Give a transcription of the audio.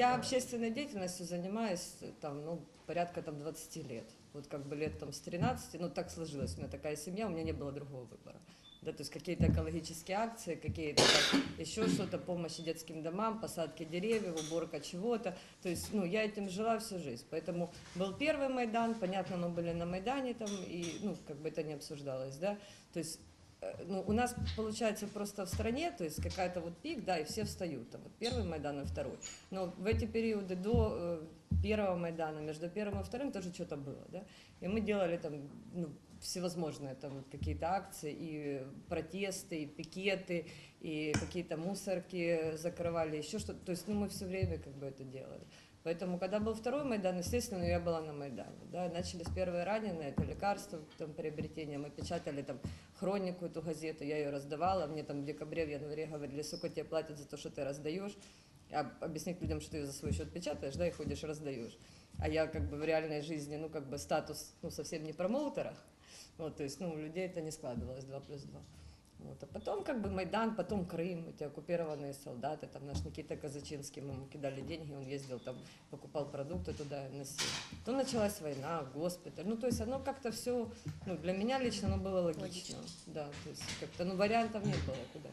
Я общественной деятельностью занимаюсь э, там, ну, порядка там 20 лет. Вот как бы лет там с 13, ну так сложилось, у меня такая семья, у меня не было другого выбора. Да, то есть какие-то экологические акции, какие-то еще что-то, помощи детским домам, посадки деревьев, уборка чего-то. То есть, ну, я этим жила всю жизнь. Поэтому был первый Майдан, понятно, мы были на Майдане там, и, ну, как бы это не обсуждалось, да. То есть, ну, у нас получается просто в стране, то есть какая-то вот пик, да, и все встают, там, вот первый Майдан и второй. Но в эти периоды до э, первого Майдана, между первым и вторым тоже что-то было, да. И мы делали там, ну, всевозможные там какие-то акции, и протесты, и пикеты, и какие-то мусорки закрывали, еще что-то. То есть, ну, мы все время как бы это делали. Поэтому, когда был второй Майдан, естественно, я была на Майдане. Да, начались первые раненые, это лекарства, там, приобретение. Мы печатали там хронику, эту газету, я ее раздавала. Мне там в декабре, в январе говорили, сколько тебе платят за то, что ты раздаешь. А объяснить людям, что ты ее за свой счет печатаешь, да, и ходишь, раздаешь. А я как бы в реальной жизни, ну, как бы статус, ну, совсем не промоутера. Вот, то есть, ну, у людей это не складывалось 2 плюс 2. Вот. А потом как бы Майдан, потом Крым, эти оккупированные солдаты, там наш Никита Казачинский, мы ему кидали деньги, он ездил там, покупал продукты туда и носил. Потом началась война, госпиталь, ну то есть оно как-то все, ну для меня лично оно было логично. Логично. Да, то есть как-то, ну вариантов не было куда.